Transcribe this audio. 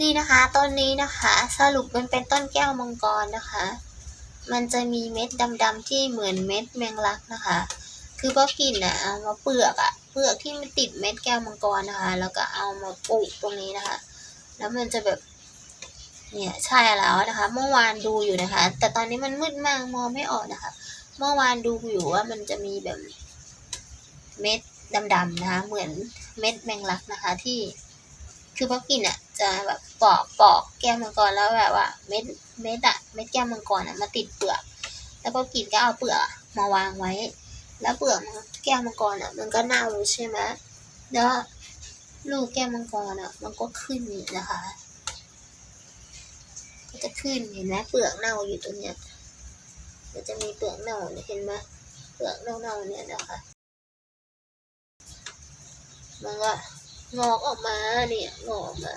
นี่นะคะต้นนี้นะคะสรุปมันเป็นต้นแก้วมังกรนะคะ มันจะมีเม็ดดำๆที่เหมือนเม็ดแมงลักนะคะ คือพอกินนะเอามาเปลือกอะเปลือกที่มันติดเม็ดแก้วมังกรนะคะ แล้วก็เอามาปลูกตรงนี้นะคะ แล้วมันจะแบบเนี่ยใช่แล้วนะคะ เมื่อวานดูอยู่นะคะ แต่ตอนนี้มันมืดมากมองไม่ออกนะคะ เมื่อวานดูอยู่ว่ามันจะมีแบบเม็ดดำๆนะคะ เหมือนเม็ดแมงลักนะคะที่ คือพอกินอะจะแบบปอกปอกแก้วมังกรแล้วแบบว่าเม็ดเม็ดอะเม็ดแก้วมังกรอะมาติดเปลือก แล้วพอกินก็เอาเปลือกมาวางไว้ แล้วเปลือกแก้วมังกรอะ มันก็เน่าใช่ไหมแล้วลูกแก้วมังกรอะ มันก็ขึ้นนะคะก็จะขึ้นเห็นไหมเปลือกเน่าอยู่ตรงเนี้ยมันจะมีเปลือกเน่าเห็นไหมเปลือกเน่าๆเนี่ยนะคะมันก็ งอกออกมาเนี่ยงอกออกมา